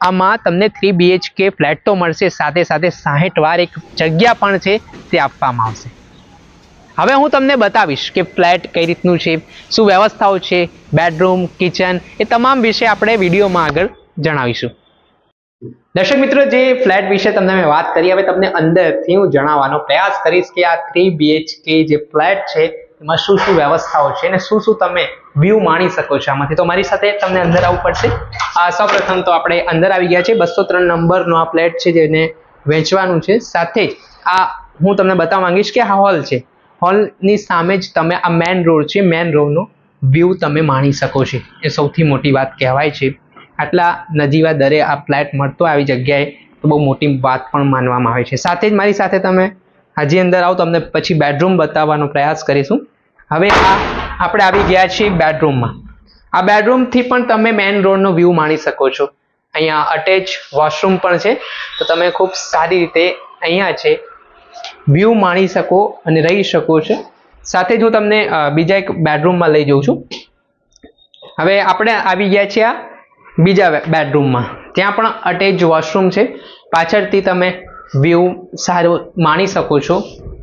આમાં તમને three BHK flat તો મળશે, સાથે સાથે સાહીઠ વાર એક જગ્યા પણ છે, તે આપવામાં આવશે. હવે હું તમને બતાવીશ કે ફ્લેટ કઈ રીતનું છે, શું વ્યવસ્થાઓ છે બેડરૂમ કિચન એ તમામ વિશે આપણે વિડીયોમાં આગળ જણાવીશું. દર્શક મિત્રો, જે ફ્લેટ વિશે તમને મેં વાત કરી, હવે તમને અંદરથી હું જણાવવાનો પ્રયાસ કરીશ કે આ થ્રી બીએચકે જે ફ્લેટ છે એમાં શું શું વ્યવસ્થાઓ છે અને શું શું તમે વ્યૂ માણી શકો છો? આમાંથી તો મારી સાથે તમને અંદર આવવું પડશે. સૌપ્રથમ તો આપણે અંદર આવી ગયા છે. બસો ત્રણ નંબરનો આ ફ્લેટ છે જેને વેચવાનું છે. સાથે જ આ હું તમને બતાવવા માંગીશ કે આ હોલ છે. હોલની સામે જ તમે આ મેન રોડ છે. મેન રોડનો વ્યૂ તમે માણી શકો છો. એ સૌથી મોટી વાત કહેવાય છે. આટલા નજીવા દરે આ ફ્લેટ મળતો આવી જગ્યાએ તો બહુ મોટી વાત પણ માનવામાં આવે છે. સાથે જ મારી સાથે તમે હજી અંદર આવો તમને પછી બેડરૂમ બતાવવાનો પ્રયાસ કરીશું. હવે આ આપણે આવી ગયા છીએ બેડરૂમમાં આ બેડરૂમથી પણ તમે મેન રોડનો વ્યૂ માણી શકો છો. અહીંયા અટેચ વોશરૂમ પણ છે. તો તમે ખૂબ સારી રીતે અહીંયા છે વ્યૂ માણી શકો અને રહી શકો છો. સાથે જ હું તમને બીજા એક બેડરૂમમાં લઈ જઉં છું. હવે આપણે આવી ગયા છીએ આ બીજા બેડરૂમમાં ત્યાં પણ અટેચ વોશરૂમ છે. પાછળથી તમે વ્યૂ સારું માણી શકો છો.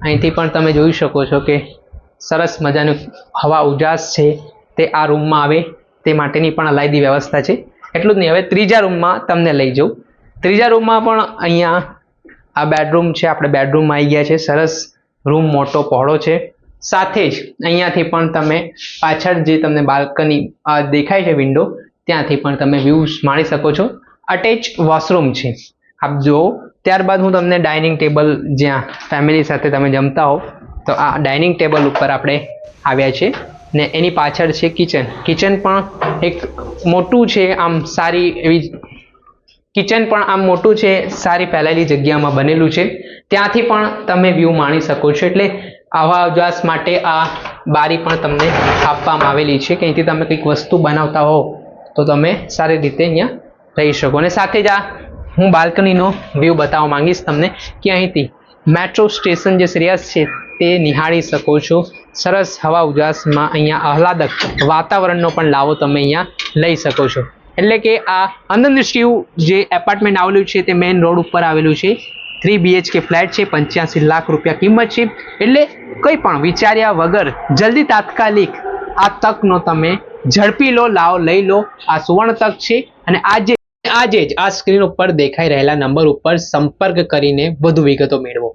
અહીંથી પણ તમે જોઈ શકો છો કે સરસ મજાનું હવા ઉજાસ છે તે આ રૂમમાં આવે તે માટેની પણ અલાયદી વ્યવસ્થા છે. એટલું જ નહીં, હવે ત્રીજા રૂમમાં તમને લઈ જાઉં. ત્રીજા રૂમમાં પણ અહીંયા આ બેડરૂમ છે, આપણે બેડરૂમમાં આવી ગયા છે સરસ રૂમ મોટો પહોળો છે. સાથે જ અહીંયાથી પણ તમે પાછળ જે તમને બાલ્કની દેખાય છે વિન્ડો ત્યાંથી પણ તમે વ્યૂઝ માણી શકો છો. અટેચ વોશરૂમ છે. આપ જુઓ. ત્યારબાદ હું તમને ડાઇનિંગ ટેબલ જ્યાં ફેમિલી સાથે તમે જમતા હો તો આ ડાઇનિંગ ટેબલ ઉપર આપણે આવ્યા છે ને એની પાછળ છે કિચન કિચન પણ એક મોટું છે, આમ સારી એવી કિચન પણ આમ મોટું છે, સારી ફેલાયેલી જગ્યામાં બનેલું છે. ત્યાંથી પણ તમે વ્યૂ માણી શકો છો. એટલે આવા અભ્યાસ માટે આ બારી પણ તમને આપવામાં આવેલી છે કે તમે કંઈક વસ્તુ બનાવતા હો તો તમે સારી રીતે અહીંયા રહી શકો. અને સાથે જ આ હું બાલ્કનીનો વ્યૂ બતાવવા માંગીશ તમને કે અહીંથી મેટ્રો સ્ટેશન જે શ્રેયસ છે તે નિહાળી શકો છો. સરસ હવા ઉજાસમાં અહીંયા આહલાદક વાતાવરણનો પણ લાવો તમે અહીંયા લઈ શકો છો. એટલે કે આ આનંદ શિવ જે એપાર્ટમેન્ટ આવેલું છે તે મેઇન રોડ ઉપર આવેલું છે. થ્રી બીએચકે ફ્લેટ છે, પંચ્યાસી લાખ રૂપિયા કિંમત છે. એટલે કંઈ પણ વિચાર્યા વગર જલ્દી તાત્કાલિક આ તકનો તમે ઝડપી લો, લાવો, લઈ લો. આ સુવર્ણ તક છે અને આજે આજે જ આ સ્ક્રીન ઉપર દેખાઈ રહેલા નંબર ઉપર સંપર્ક કરીને વધુ વિગતો મેળવો.